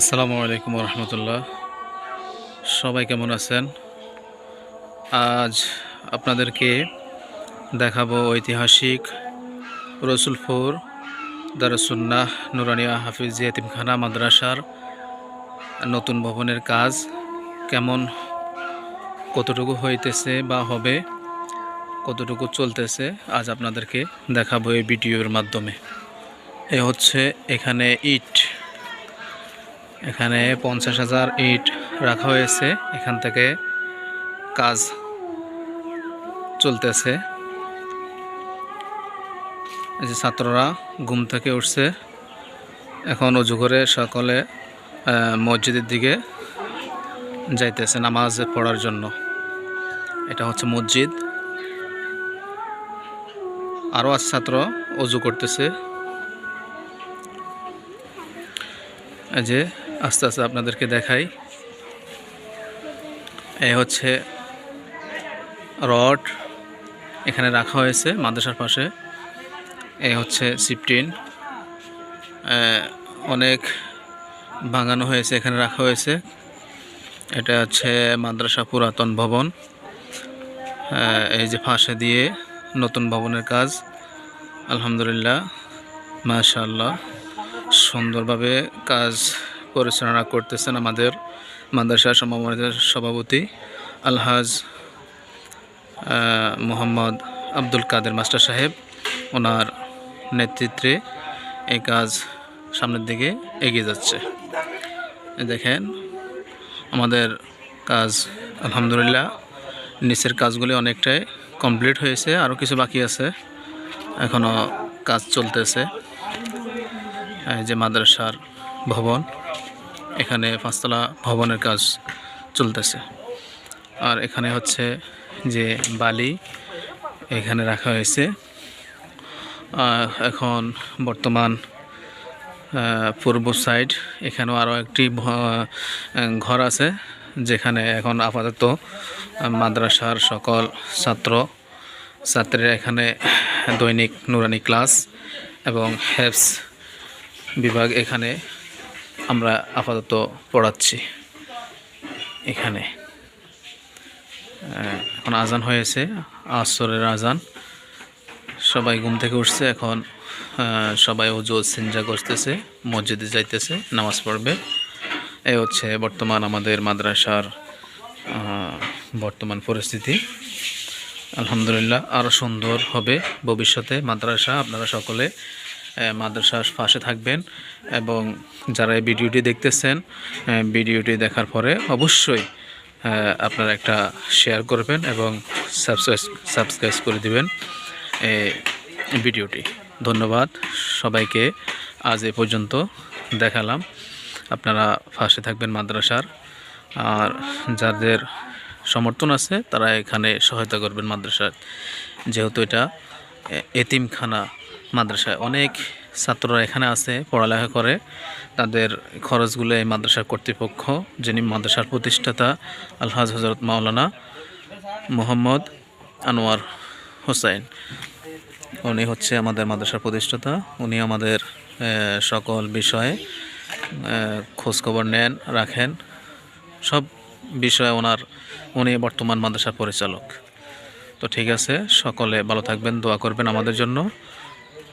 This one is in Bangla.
আসসালামু আলাইকুম রহমতুল্লাহ সবাই কেমন আছেন? আজ আপনাদেরকে দেখাবো ঐতিহাসিক রসুলপুর দারুসুন্নাহ নুরানিয়া হাফিজ ইয়েতিমখানা মাদ্রাসার নতুন ভবনের কাজ কেমন, কতটুকু হইতেছে বা হবে, কতটুকু চলতেছে আজ আপনাদেরকে দেখাবো এই ভিডিওর মাধ্যমে। এ হচ্ছে এখানে ইট এখানে পঞ্চাশ হাজার ইট রাখা হয়েছে। এখান থেকে কাজ চলতেছে। এই যে ছাত্ররা ঘুম থেকে উঠছে। এখন অজু করে সকলে মসজিদের দিকে যাইতেছে নামাজ পড়ার জন্য। এটা হচ্ছে মসজিদ। আরও আছে ছাত্র, অজু করতেছে। এই যে আস্তে আস্তে আপনাদেরকে দেখাই। এ হচ্ছে রড এখানে রাখা হয়েছে মাদ্রাসার পাশে। এ হচ্ছে সিফটিন অনেক ভাঙানো হয়েছে, এখানে রাখা হয়েছে। এটা হচ্ছে মাদ্রাসা পুরাতন ভবন। এই যে ফাঁসে দিয়ে নতুন ভবনের কাজ। আলহামদুলিল্লাহ, মাশাআল্লাহ। সুন্দরভাবে কাজ পরিচালনা করতেছেন আমাদের মাদ্রাসা সম্মানিত সভাপতি আলহাজ মোহাম্মদ আব্দুল কাদের মাস্টার সাহেব। ওনার নেতৃত্বে এই কাজ সামনের দিকে এগিয়ে যাচ্ছে। দেখেন, আমাদের কাজ আলহামদুলিল্লাহ, নিচের কাজগুলি অনেকটাই কমপ্লিট হয়েছে, আরও কিছু বাকি আছে। এখনও কাজ চলতেছে। যে মাদ্রাসার ভবন, এখানে পাঁচতলা ভবনের কাজ চলতেছে। আর এখানে হচ্ছে যে বালি এখানে রাখা হয়েছে। এখন বর্তমান পূর্ব সাইড এখানেও আরও একটি ঘর আছে, যেখানে এখন আপাতত মাদ্রাসার সকল ছাত্র, ছাত্রীরা এখানে দৈনিক নুরানি ক্লাস এবং হেফস বিভাগ এখানে আমরা আপাতত পড়াচ্ছি। এখানে। এখন আজান হয়েছে, আসরের আজান। সবাই ঘুম থেকে উঠছে, এখন সবাই অজু সিনজা করতেছে, মসজিদে যাইতেছে, নামাজ পড়বে। এ হচ্ছে বর্তমান আমাদের মাদ্রাসার বর্তমান পরিস্থিতি। আলহামদুলিল্লাহ আরও সুন্দর হবে ভবিষ্যতে মাদ্রাসা। আপনারা সকলে মাদ্রাসার পাশে থাকবেন এবং যারা এই ভিডিওটি দেখতেছেন ভিডিওটি দেখার পরে অবশ্যই আপনারা একটা শেয়ার করবেন এবং সাবস্ক্রাইব সাবস্ক্রাইব করে দিবেন ভিডিওটি। ধন্যবাদ সবাইকে। আজ এ পর্যন্ত দেখালাম। আপনারা পাশে থাকবেন মাদ্রাসার। আর যাদের সমর্থন আছে, তারা এখানে সহায়তা করবেন মাদ্রাসার। যেহেতু এটা এতিমখানা মাদ্রাসায় অনেক ছাত্ররা এখানে আছে, পড়ালেখা করে। তাদের খরচগুলো এই মাদ্রাসার কর্তৃপক্ষ, যিনি মাদ্রাসার প্রতিষ্ঠাতা, আলহাজ হজরত মাওলানা মোহাম্মদ আনোয়ার হোসাইন উনি হচ্ছে আমাদের মাদ্রাসার প্রতিষ্ঠাতা। উনি আমাদের সকল বিষয়ে খোঁজখবর নেন, রাখেন। সব বিষয়ে ওনার, উনি বর্তমান মাদ্রাসার পরিচালক। তো ঠিক আছে, সকলে ভালো থাকবেন, দোয়া করবেন আমাদের জন্য।